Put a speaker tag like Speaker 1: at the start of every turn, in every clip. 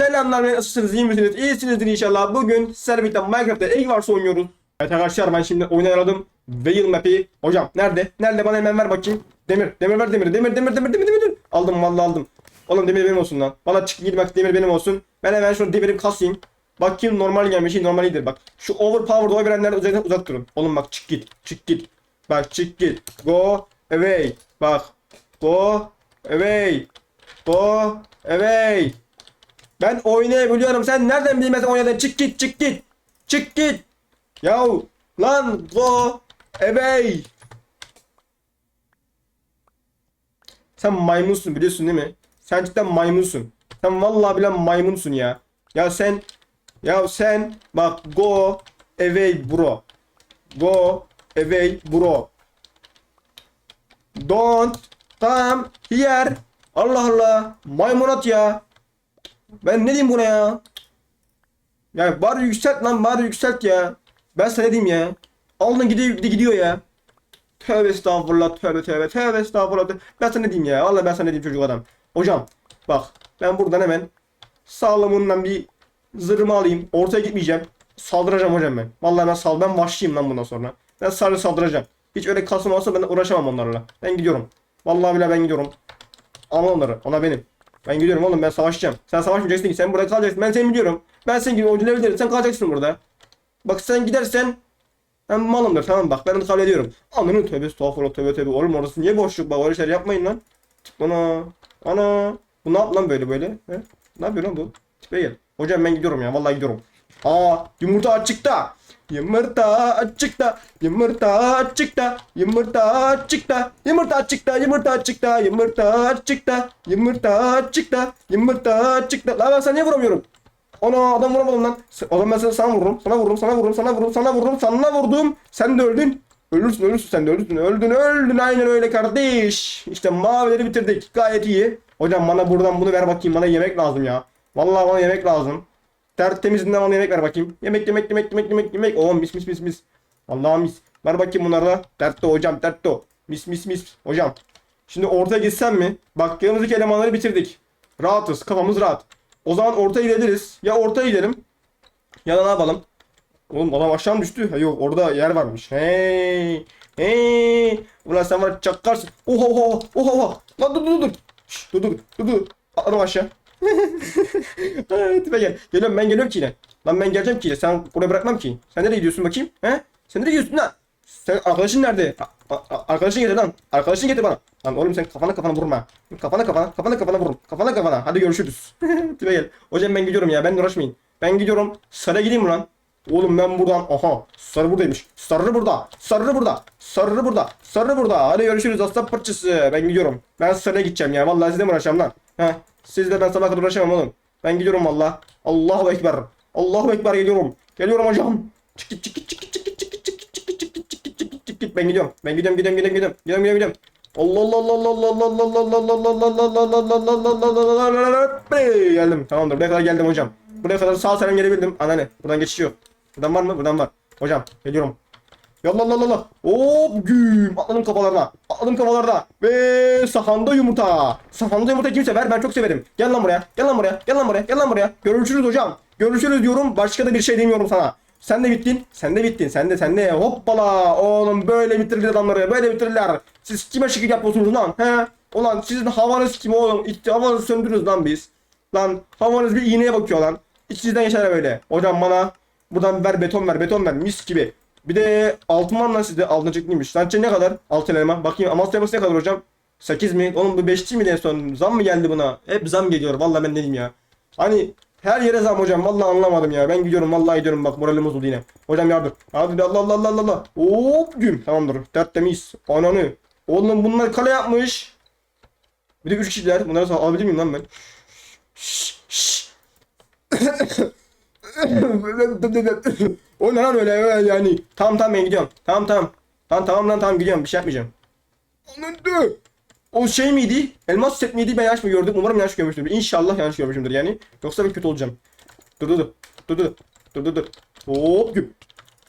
Speaker 1: Selamlar ben nasılsınız iyi misiniz? İyisinizdir inşallah. Bugün sizlerle Minecraft'ta Egg oynuyoruz. Evet arkadaşlar ben şimdi oyunu aradım. Veil map'i. Hocam nerede? Nerede bana hemen ver bakayım. Demir. Demir ver demir. Demir demir demir demir demir. Aldım vallahi aldım. Oğlum demir benim olsun lan. Bana çık git bak demir benim olsun. Ben hemen şunu demiri kasayım. Bakayım normal gelmiş şey normal iyidir bak. Şu overpowered oy verenlerden uzak, uzak durun. Oğlum bak çık git. Çık git. Bak çık git. Go away. Bak. Go away. Go away. Ben oynayabiliyorum. Sen nereden bilmezsen oynadın? Çık git, çık git. Çık git. Yahu lan go away. Sen maymunsun biliyorsun değil mi? Sen cidden maymunsun. Sen vallahi bilen maymunsun ya. Ya sen ya sen bak go away bro. Go away bro. Don't come here. Allah Allah. Maymunat ya. Ben ne diyeyim buna ya? Ya bari yükselt lan bari yükselt ya. Ben sana diyeyim ya? Aldın gidiyor gidiyor ya. Tövbe estağfurullah tövbe tövbe tövbe estağfurullah. Ben sana ne diyeyim ya? Vallahi ben sana ne diyeyim çocuk adam. Hocam bak ben buradan hemen sağlamından bir zırhımı alayım. Ortaya gitmeyeceğim. Saldıracağım hocam ben. Vallahi ben sal ben vahşiyim lan bundan sonra. Ben sadece saldıracağım. Hiç öyle kasım olsa ben uğraşamam onlarla. Ben gidiyorum. Vallahi bile ben gidiyorum. Ama onları. Ona benim. Ben gidiyorum oğlum ben savaşacağım. Sen savaşmayacaksın ki sen burada kalacaksın. Ben seni biliyorum. Ben senin gibi oyuncuları bilirim. Sen kalacaksın burada. Bak sen gidersen ben malımdır tamam bak ben onu kabul ediyorum. Ananın tövbe estağfurullah tövbe tövbe. Oğlum orası niye boşluk bak öyle şeyler yapmayın lan. Ana. Ana. Bu ne yap lan böyle böyle? He? Ne yapıyor lan bu? Tipe gel. Hocam ben gidiyorum ya vallahi gidiyorum. Aa yumurta açıkta. Yumurta açıkta, yumurta açıkta, yumurta açıkta, yumurta açıkta, yumurta açıkta, yumurta açıkta, yumurta açıkta, yumurta açıkta. Lan ben sana niye vuramıyorum? Ona adam vuramadım lan. Oğlum ben sana, sana vururum, sana vururum, sana vururum, sana vururum, sana vururum, sana vurdum. Sen de öldün. Ölürsün, ölürsün sen de öldün, öldün, öldün. Aynen öyle kardeş. İşte mavileri bitirdik. Gayet iyi. Hocam bana buradan bunu ver bakayım. Bana yemek lazım ya. Vallahi bana yemek lazım. Tertemizinden bana yemek ver bakayım. Yemek yemek yemek yemek yemek yemek. Oo mis mis mis mis. Vallahi mis. Ver bakayım bunları da. Dertto hocam dertto. Mis mis mis. Hocam. Şimdi ortaya gitsem mi? Bak yanımızdaki elemanları bitirdik. Rahatız. Kafamız rahat. O zaman ortaya gidebiliriz. Ya ortaya gidelim. Ya da ne yapalım? Oğlum adam aşağı düştü? Ha, yok orada yer varmış. Hey. Hey. Ulan sen var çakarsın. Oha oha oha. Lan dur dur dur. Şş, dur dur dur dur. Atladım aşağı. Tipe gel. Geliyorum ben geliyorum ki yine. Lan ben geleceğim ki yine. Sen oraya bırakmam ki. Sen nereye gidiyorsun bakayım? He? Sen nereye gidiyorsun lan? Sen arkadaşın nerede? A- arkadaşın getir lan. Arkadaşın getir bana. Lan oğlum sen kafana kafana vurma. Kafana kafana kafana kafana vurun. Kafana kafana. Hadi görüşürüz. Tipe gel. Hocam ben gidiyorum ya. Ben uğraşmayın. Ben gidiyorum. Sarı gideyim lan? Oğlum ben buradan aha sarı buradaymış. Sarı burada. Sarı burada. Sarı burada. Sarı burada. Hadi görüşürüz aslan parçası. Ben gidiyorum. Ben sarıya gideceğim ya. Vallahi mi uğraşacağım lan? Heh. Sizle ben sabah kadar uğraşamam oğlum. Ben gidiyorum valla. Allahu ekber. Allahu ekber geliyorum. Geliyorum hocam. Çık git çık git çık git çık git çık git çık git çık git çık git çık git çık git ben gidiyorum. Ben gidiyorum gidiyorum gidiyorum gidiyorum. Gidiyorum gidiyorum gidiyorum. Allah Allah Allah Allah Allah Allah Allah Allah Allah Allah Allah Allah Allah Allah geldim. Tamamdır. Buraya kadar geldim hocam. Buraya kadar sağ salim gelebildim. Anane. Buradan geçiş yok. Buradan var mı? Buradan var. Hocam geliyorum. Yallah la la la. Hop güm. Atladım kafalarına. Atladım kafalarına. Ve sahanda yumurta. Sahanda yumurta kim sever? Ben çok severim. Gel lan buraya. Gel lan buraya. Gel lan buraya. Gel lan buraya. Görüşürüz hocam. Görüşürüz diyorum. Başka da bir şey demiyorum sana. Sen de bittin. Sen de bittin. Sen de sen de. Hoppala. Oğlum böyle bitirirler adamları. Böyle bitirirler. Siz kime şekil yapıyorsunuz lan? He? Ulan sizin havanız kim oğlum? İtti havanızı söndürürüz lan biz. Lan havanız bir iğneye bakıyor lan. İçinizden geçer böyle. Hocam bana buradan ver beton ver beton ver mis gibi. Bir de altın var lan sizde altın çıktıymış. Sence ne kadar altın elma? Bakayım Amasya elması ne kadar hocam? 8 mi? Oğlum bu 5 mi en son? Zam mı geldi buna? Hep zam geliyor. Vallahi ben diyeyim ya. Hani her yere zam hocam. Vallahi anlamadım ya. Ben gidiyorum vallahi gidiyorum bak moralim bozuldu yine. Hocam yardım. Hadi Allah Allah Allah Allah Allah. Hop güm. Tamamdır. Tertemiz. Ananı. Oğlum bunlar kale yapmış. Bir de 3 kişiler. Bunları alabilir miyim lan ben? O ne lan öyle yani. Tamam tamam ben gidiyorum. Tamam tamam. Tamam tamam lan tamam gidiyorum. Bir şey yapmayacağım. O şey miydi? Elmas set miydi? Ben yanlış mı gördüm? Umarım yanlış görmüşümdür. İnşallah yanlış görmüşümdür yani. Yoksa ben kötü olacağım. Dur dur dur. Dur dur. Dur dur dur. Hop güm.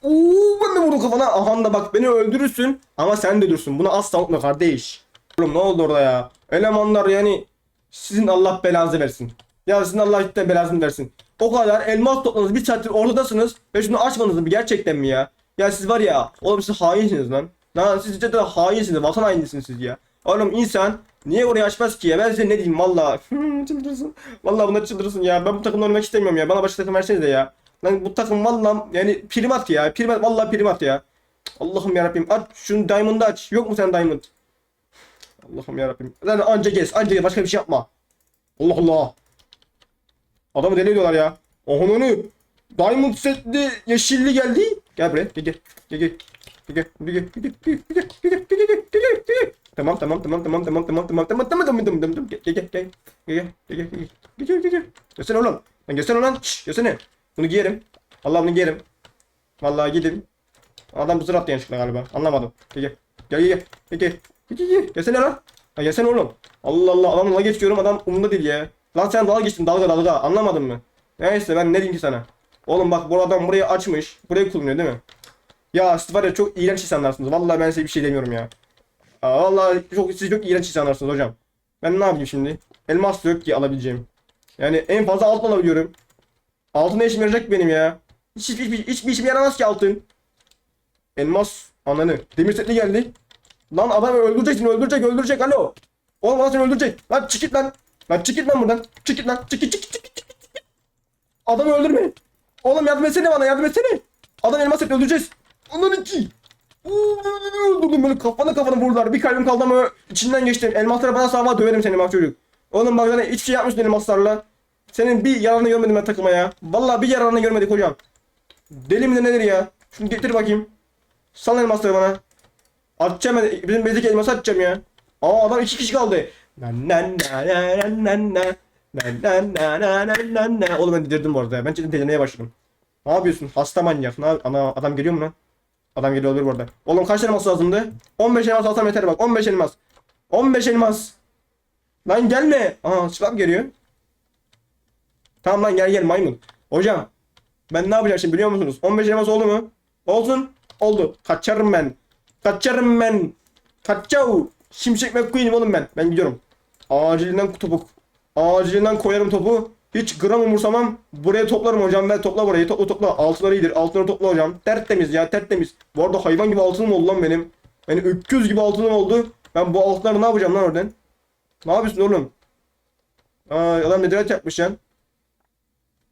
Speaker 1: Oo ben de vurdum kafana. Aha da bak beni öldürürsün ama sen de ölürsün. Bunu asla unutma kardeş. Oğlum ne oldu orada ya? Elemanlar yani sizin Allah belanızı versin. Ya sizin Allah cidden belasını versin. O kadar elmas topladınız bir saattir ortadasınız ve şunu açmadınız mı gerçekten mi ya? Ya siz var ya oğlum siz hainsiniz lan. Lan siz cidden hainsiniz vatan hainisiniz siz ya. Oğlum insan niye orayı açmaz ki ya ben size ne diyeyim valla. çıldırsın. Valla bunlar çıldırsın ya ben bu takımda oynamak istemiyorum ya bana başka takım versenize ya. Lan bu takım valla yani primat ya primat valla primat ya. Allah'ım yarabbim aç şunu diamond'ı aç yok mu sen diamond? Allah'ım yarabbim. Lan anca gez anca gez başka bir şey yapma. Allah Allah. Adamı deli ediyorlar ya. Oha onu. Diamond setli yeşilli geldi. Gel buraya. Gel gel. Gel gel. Tamam tamam tamam tamam tamam tamam tamam tamam tamam tamam tamam tamam gel gel gel gel gel gel gel gel gel gel gel gel gelsene oğlum lan gelsene ulan şşş gelsene bunu giyerim Allah bunu giyerim vallahi gidin adam zır attı yanlışlıkla galiba anlamadım gel gel gel gel gel gel gel gel gel gelsene lan ha gelsene oğlum Allah Allah adamla geçiyorum adam umurunda değil ya lan sen dalga geçtin dalga dalga anlamadın mı neyse ben ne diyeyim ki sana oğlum bak bu adam burayı açmış burayı kullanıyor değil mi ya siz var ya çok iğrenç insanlarsınız vallahi ben size bir şey demiyorum ya Aa, vallahi çok siz çok iğrenç insanlarsınız hocam. Ben ne yapayım şimdi? Elmas yok ki alabileceğim. Yani en fazla altın alabiliyorum. Altın ne işime yarayacak benim ya? Hiç, hiç, hiç, hiçbir işime yaramaz ki altın. Elmas ananı. Demir setli geldi. Lan adam öldürecek seni öldürecek öldürecek alo. Oğlum adam seni öldürecek. Lan çık git lan. Lan çık git lan buradan. Çık git lan. Çık git çık git çık git. Adamı öldürme. Oğlum yardım etsene bana yardım etsene. Adam elmas setli öldüreceğiz. Onların iki. Öldürdüm böyle kafana kafana vurdular. Bir kalbim kaldı ama içinden geçtim. Elmaslara bana sağlığa döverim seni bak çocuk. Oğlum bak zaten hiçbir şey yapmışsın elmaslarla. Senin bir yararını görmedim ben takıma ya. Vallahi bir yararını görmedik hocam. Deli midir nedir ya? Şunu getir bakayım. Sal elmasları bana. Atacağım ben. Bizim bezdeki elması atacağım ya. Aa adam iki kişi kaldı. Oğlum ben delirdim bu arada ya. Ben cidden delirmeye başladım. Ne yapıyorsun? Hasta manyak. Ne Ana adam geliyor mu lan? Adam geliyor olabilir bu arada. Oğlum kaç elmas lazımdı? 15 elmas alsam yeter bak. 15 elmas. 15 elmas. Lan gelme. Aha sıfat geliyor. Tamam lan gel gel maymun. Hocam. Ben ne yapacağım şimdi biliyor musunuz? 15 elmas oldu mu? Olsun. Oldu. Kaçarım ben. Kaçarım ben. Kaçav. Şimşek McQueen'im oğlum ben. Ben gidiyorum. Acilinden topuk. Acilinden koyarım topu. Hiç gram umursamam. Buraya toplarım hocam. Ben topla burayı. Topla topla. Altınları iyidir. Altınları topla hocam. Tertemiz ya tertemiz. Bu arada hayvan gibi altınım oldu lan benim. Benim öküz gibi altınım oldu. Ben bu altınları ne yapacağım lan oradan? Ne yapıyorsun oğlum? Aa, adam nedirat yapmış ya.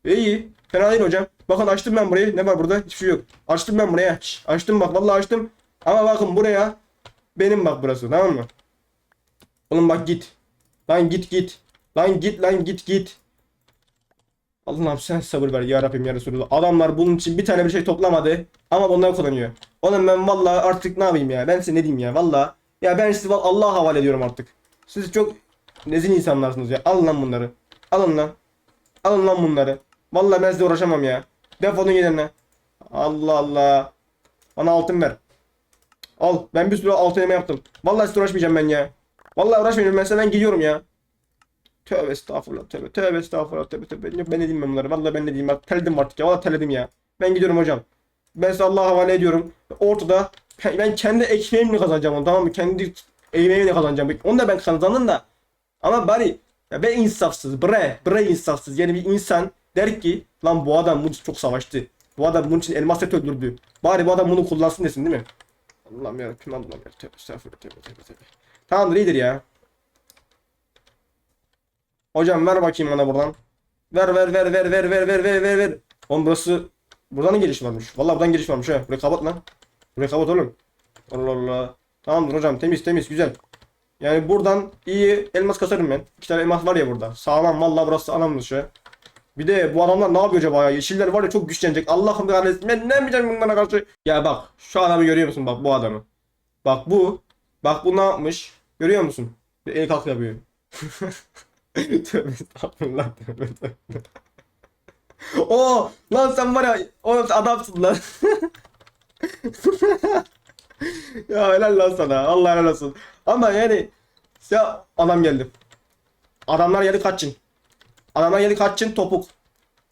Speaker 1: İyi. Fena değil hocam. Bakın açtım ben burayı. Ne var burada? Hiçbir şey yok. Açtım ben buraya. Şş, açtım bak. Vallahi açtım. Ama bakın buraya. Benim bak burası. Tamam mı? Oğlum bak git. Lan git git. Lan git lan git git. Allah'ım sen sabır ver ya Rabbim ya Resulullah. Adamlar bunun için bir tane bir şey toplamadı. Ama bunları kullanıyor. Oğlum ben vallahi artık ne yapayım ya? Ben size ne diyeyim ya? Vallahi. Ya ben sizi Allah'a havale ediyorum artık. Siz çok nezih insanlarsınız ya. Alın lan bunları. Alın lan. Alın lan bunları. Vallahi ben size uğraşamam ya. Defolun gidin lan. Allah Allah. Bana altın ver. Al. Ben bir sürü altın elma yaptım. Vallahi size uğraşmayacağım ben ya. Vallahi uğraşmayacağım ben size ben gidiyorum ya. Tövbe estağfurullah tövbe tövbe estağfurullah tövbe tövbe. Yok ben ne diyeyim ben bunları. Vallahi ben ne diyeyim bak terledim artık ya. Vallahi terledim ya. Ben gidiyorum hocam. Ben size Allah'a havale ediyorum. Ortada ben kendi ekmeğimle kazanacağım onu tamam mı? Kendi emeğimle kazanacağım. Onu da ben kazandım da. Ama bari ya ben insafsız. Bre. Bre insafsız. Yani bir insan der ki lan bu adam bunun için çok savaştı. Bu adam bunun için elmas set öldürdü. Bari bu adam bunu kullansın desin değil mi? Allah'ım yarabbim Allah'ım yarabbim. Tövbe estağfurullah tövbe tövbe tövbe. Tamamdır iyidir ya. Hocam ver bakayım bana buradan. Ver ver ver ver ver ver ver ver ver ver. Oğlum burası buradan da giriş varmış. Vallahi buradan giriş varmış ha. Burayı kapat lan. Burayı kapat oğlum. Allah Allah. Tamamdır hocam temiz temiz güzel. Yani buradan iyi elmas kasarım ben. İki tane elmas var ya burada. Sağlam vallahi burası anammış ya. Bir de bu adamlar ne yapıyor acaba ya? Yeşiller var ya çok güçlenecek. Allah'ım kahretsin. Ben ne yapacağım bunlara karşı? Ya bak şu adamı görüyor musun bak bu adamı. Bak bu. Bak bu ne yapmış? Görüyor musun? Bir el kalk yapıyor. tövbe estağfurullah tövbe tövbe. Oo lan sen var ya oğlum adamsın lan. ya helal lan sana. Allah helal olsun. Ama yani ya adam geldi. Adamlar geldi kaçın. Adamlar geldi kaçın topuk.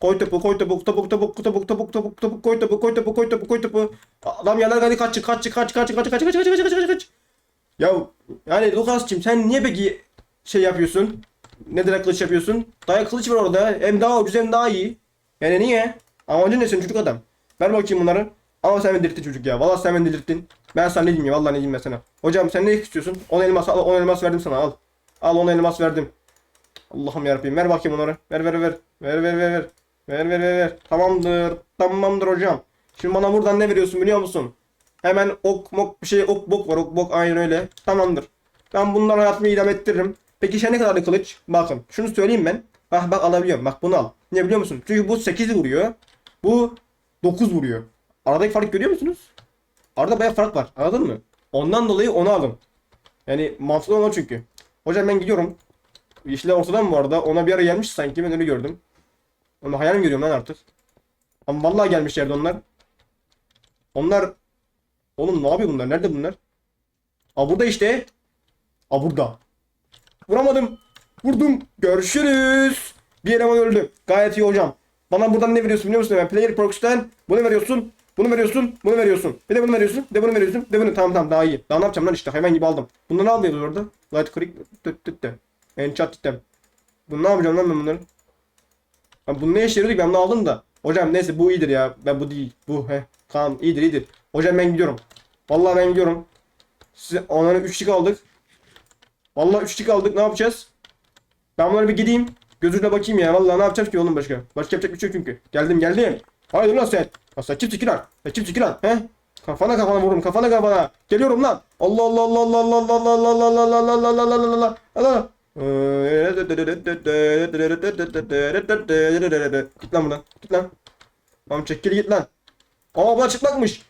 Speaker 1: Koy topu koy topu topuk topuk topuk topuk topuk topuk koy topu koy topu koy topu koy topu. Adam yerler geldi kaçın kaçın kaç kaç kaç kaç kaç kaç kaç kaç kaç kaç. Ya yani Lucas'cığım sen niye peki şey yapıyorsun? ne direkt kılıç yapıyorsun? Daha kılıç var orada. Hem daha ucuz hem daha iyi. Yani niye? Amacın ne senin çocuk adam? Ver bakayım bunları. Ama sen beni delirttin çocuk ya. Vallahi sen beni delirttin. Ben sana ne diyeyim ya. Vallahi ne diyeyim ben sana. Hocam sen ne istiyorsun? 10 elmas al. 10 elmas verdim sana al. Al 10 elmas verdim. Allah'ım yarabbim. Ver bakayım onları. Ver ver ver. Ver ver ver ver. Ver ver ver ver. Tamamdır. Tamamdır hocam. Şimdi bana buradan ne veriyorsun biliyor musun? Hemen ok mok bir şey ok bok var. Ok bok aynen öyle. Tamamdır. Ben bundan hayatımı idame ettiririm. Peki şey ne kadar kılıç? Bakın şunu söyleyeyim ben. Bak bak alabiliyorum. Bak bunu al. Ne biliyor musun? Çünkü bu 8 vuruyor. Bu 9 vuruyor. Aradaki fark görüyor musunuz? Arada bayağı fark var. Anladın mı? Ondan dolayı onu alın. Yani mantıklı olan çünkü. Hocam ben gidiyorum. Yeşiller ortada mı bu arada? Ona bir ara gelmiş sanki ben öyle gördüm. Onu hayal mi görüyorum lan artık? Ama vallahi gelmişlerdi onlar. Onlar Oğlum ne yapıyor bunlar? Nerede bunlar? Aa burada işte. Aa burada. Vuramadım. Vurdum. Görüşürüz. Bir eleman öldü. Gayet iyi hocam. Bana buradan ne veriyorsun biliyor musun? Ben Player Perks'ten bunu veriyorsun. Bunu veriyorsun. Bunu veriyorsun. Bir de bunu veriyorsun. Bir de bunu veriyorsun. Bir de bunu. Tamam tamam daha iyi. Daha ne yapacağım lan işte. Hayvan gibi aldım. Bunları ne alıyoruz orada? Light click. Tıt tıt tıt. Enchant item. Bunu ne yapacağım lan ben bunları? Ha, bunu ne işe yarıyorduk ben bunu aldım da. Hocam neyse bu iyidir ya. Ben bu değil. Bu he. Tamam iyidir iyidir. Hocam ben gidiyorum. Vallahi ben gidiyorum. Size onlara 3'lük aldık. Vallahi 3'lük aldık. Ne yapacağız? Ben bunlara bir gideyim. Gözüne bakayım ya. Vallahi ne yapacağız ki oğlum başka? Başka yapacak bir şey yok çünkü. Geldim geldim. Haydi lan sen. Lan sen kimsin ki lan? Sen kimsin ki lan? He? Kafana kafana vururum. Kafana kafana. Geliyorum lan. Allah Allah Allah Allah Allah Allah Allah Allah Allah Allah Allah Allah Allah Allah Allah Allah Git lan buradan. Git lan. Tamam çek geri git lan. Aa bunlar çıplakmış.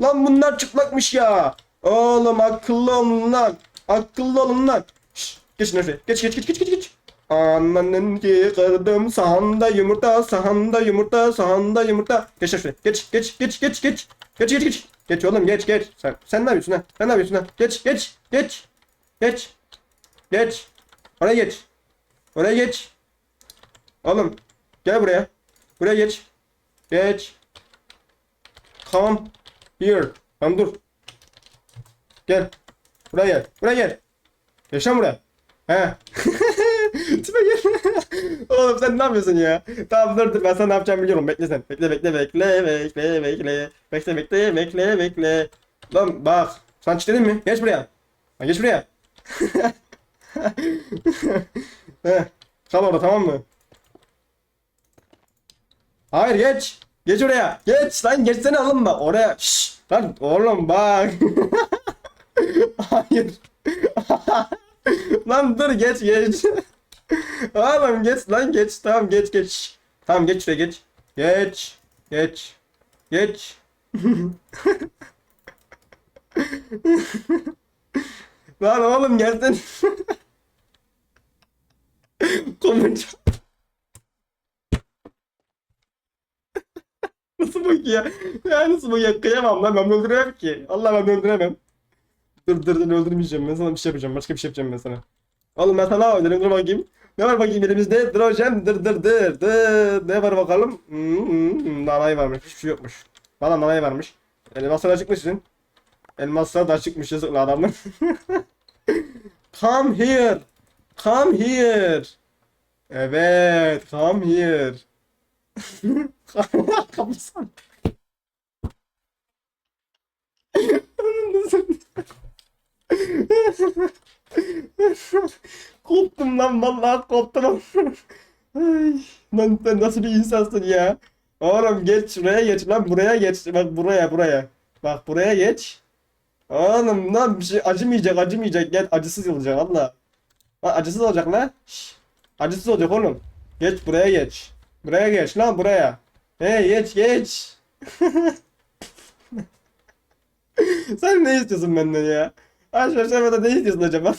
Speaker 1: Lan bunlar çıplakmış ya. Oğlum akıllı olun lan. Akıllı olun lan. Şşş geçin şuraya. Geç geç geç geç geç geç. Ananın ki sahanda yumurta sahanda yumurta sahanda yumurta. Geç şuraya. Geç geç geç geç geç. Geç geç geç. Geç oğlum geç geç. Sen, sen ne yapıyorsun ha? Sen ne yapıyorsun ha? Geç geç geç. Geç. Geç. Oraya geç. Oraya geç. Oğlum gel buraya. Buraya geç. Geç. Come here. Tamam dur. Gel. Buraya gel. Buraya gel. Yaşa buraya. He. Tipe gel. Oğlum sen ne yapıyorsun ya? Tamam dur dur ben sana ne yapacağımı biliyorum. Bekle sen. Bekle bekle bekle bekle bekle. Bekle bekle bekle bekle. Lan bak. Sen çitledin mi? Geç buraya. Lan geç buraya. He. Kal orada tamam mı? Hayır geç. Geç oraya. Geç lan geçsene bak oraya. Şşş. Lan oğlum bak. Hayır. lan dur geç geç. oğlum geç lan geç. Tamam geç geç. Tamam geç şuraya geç. Geç. Geç. Geç. lan oğlum gelsene. Komutan. Nasıl bu ya? Ya nasıl bu ya? Kıyamam lan ben öldüremem ki. Allah ben öldüremem. Dur dur dur öldürmeyeceğim ben sana bir şey yapacağım. Başka bir şey yapacağım ben sana. Oğlum ben sana öldüreyim dur bakayım. Ne var bakayım elimizde? Dur hocam dur dur dur dur. Ne var bakalım? Hmm, hmm, hmm. Nanay varmış. Hiçbir şey yokmuş. Bana nanay varmış. Elmaslar çıkmışsın. Elmaslar da çıkmış yazıklı adamlar. Come here. Come here. Evet, come here. Kapısana. Koptum lan vallahi koptum. Ay, lan sen nasıl bir insansın ya? Oğlum geç şuraya geç lan buraya geç. Bak buraya buraya. Bak buraya geç. Oğlum lan bir şey acımayacak acımayacak. Gel acısız olacak valla. Acısız olacak lan. Acısız olacak oğlum. Geç buraya geç. Buraya geç lan buraya. Hey geç geç. Sen ne istiyorsun benden ya? Aşağı aşağıda ne istiyorsun acaba?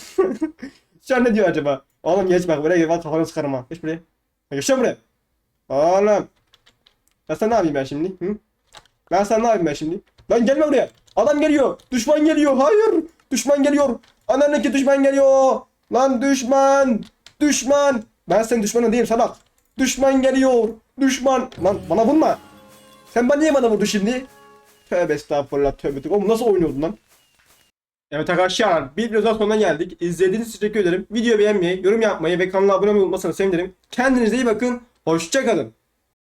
Speaker 1: Şu an ne diyor acaba? Oğlum geç bak buraya gel bak kafanı çıkarım ha. Geç buraya. Ya Geç lan buraya. Oğlum. Ben sana ne yapayım ben şimdi? Hı? Ben sana ne yapayım ben şimdi? Lan gelme buraya. Adam geliyor. Düşman geliyor. Hayır. Düşman geliyor. Anneanneki düşman geliyor. Lan düşman. Düşman. Ben senin düşmanın değilim salak. Düşman geliyor. Düşman. Lan bana vurma. Sen bana niye bana vurdun şimdi? Tövbe estağfurullah tövbe. Oğlum nasıl oynuyordun lan? Evet arkadaşlar bir videonun daha sonuna geldik. İzlediğiniz için teşekkür ederim. Video beğenmeyi, yorum yapmayı ve kanala abone olmayı unutmasanız sevinirim. Kendinize iyi bakın. Hoşçakalın.